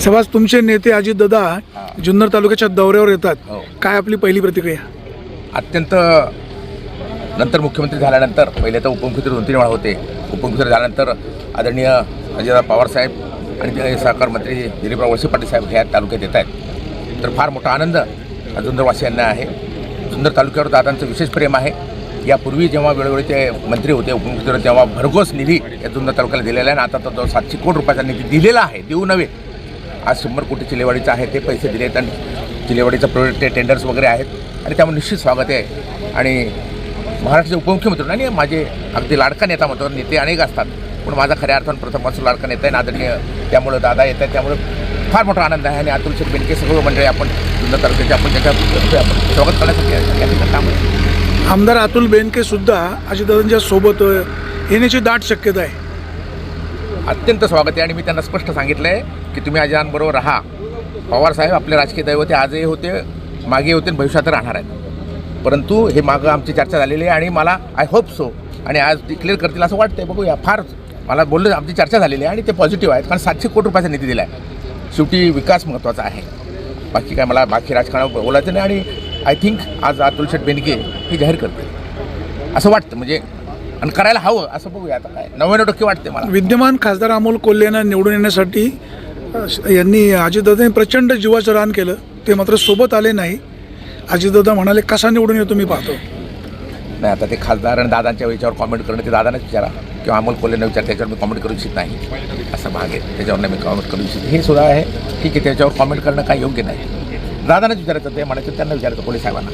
समाज तुमचे नेते अजित दादा जुन्नर तालुक्याच्या दौऱ्यावर येतात. हो. काय आपली पहिली प्रतिक्रिया? अत्यंत नंतर मुख्यमंत्री झाल्यानंतर पहिले तर उपमुख्यमंत्री दोन तीन वेळा होते. उपमुख्यमंत्री झाल्यानंतर आदरणीय अजितदादा पवारसाहेब आणि ते सहकार मंत्री दिलीपराव वळसे पाटील साहेब ह्या तालुक्यात येत आहेत. तर फार मोठा आनंद जुन्नरवासियांना आहे. जुन्नर तालुक्यावर दादांचं विशेष प्रेम आहे. यापूर्वी जेव्हा वेळोवेळी ते मंत्री होते उपमुख्यमंत्री तेव्हा भरघोस निधी या जुन्नर तालुक्याला दिलेला आहे आणि आता तो सातशे कोटी रुपयाचा निधी दिलेला आहे. देऊ नव्हे. आज शंभर कोटी चिलेवाडीचा आहे ते पैसे दिले आहेत आणि चिलेवाडीचं प्रोजेक्ट ते टेंडर्स वगैरे आहेत. आणि त्यामुळे निश्चित स्वागत आहे. आणि महाराष्ट्राचे उपमुख्यमंत्री आणि माझे अगदी लाडका नेता म्हणतो नेते अनेक असतात. पण माझा खऱ्या अर्थानं प्रथमपासून लाडका नेता आहे आदरणीय त्यामुळे दादा येत आहेत. त्यामुळे फार मोठा आनंद आहे आणि अतुल शेठ बेनके सगळं मंडळी आपण जुन्नर तालुक्याचे आपण त्याच्या आपण स्वागत करण्यासाठी आहे. या ठिकाणी काम आहे. आमदार अतुल बेनके सुद्धा अजितदादांच्या सोबत येण्याची दाट शक्यता आहे. अत्यंत स्वागत आहे आणि मी त्यांना स्पष्ट सांगितलं आहे की तुम्ही अजयानबरोबर राहा. पवार साहेब आपले राजकीय दैवते आजही होते मागे होते आणि भविष्यात राहणार आहेत. परंतु हे मागं आमची चर्चा झालेली आहे आणि मला आय होप सो आणि आज डिक्लेअर करतील असं वाटतंय. बघूया फार मला बोललं आमची चर्चा झालेली आहे आणि ते पॉझिटिव्ह आहेत कारण सातशे कोटी रुपयाचा निधी दिला आहे शेवटी विकास महत्त्वाचा आहे. बाकी काय मला बाकी राजकारणावर बोलायचं नाही आणि आय थिंक आज अतुल शेठ बेनके हे जाहीर करते असं वाटतं म्हणजे आणि करायला हवं असं बघूया आता काय. नव्याण्णव टक्के वाटते मला. विद्यमान खासदार अमोल कोल्हे यांना निवडून येण्यासाठी यांनी अजितदादांनी प्रचंड जीवाचं रान केलं. ते मात्र सोबत आले नाही. अजितदादा म्हणाले कसा निवडून येतो मी पाहतो. नाही आता ते खासदार आणि दादांच्या याच्यावर कॉमेंट करणं ते दादानेच विचारा. किंवा अमोल कोल्हेनं विचार त्याच्यावर मी कॉमेंट करू इच्छित नाही. असा भाग आहे. त्याच्यावर नाही मी कॉमेंट करू इच्छित. हे सुद्धा आहे ठीक आहे त्याच्यावर कॉमेंट करणं काही योग्य नाही. दादानेच विचारायचं ते म्हणायचं त्यांना विचारायचं पोलीस साहेबांना.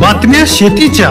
बातम्या शेतीच्या.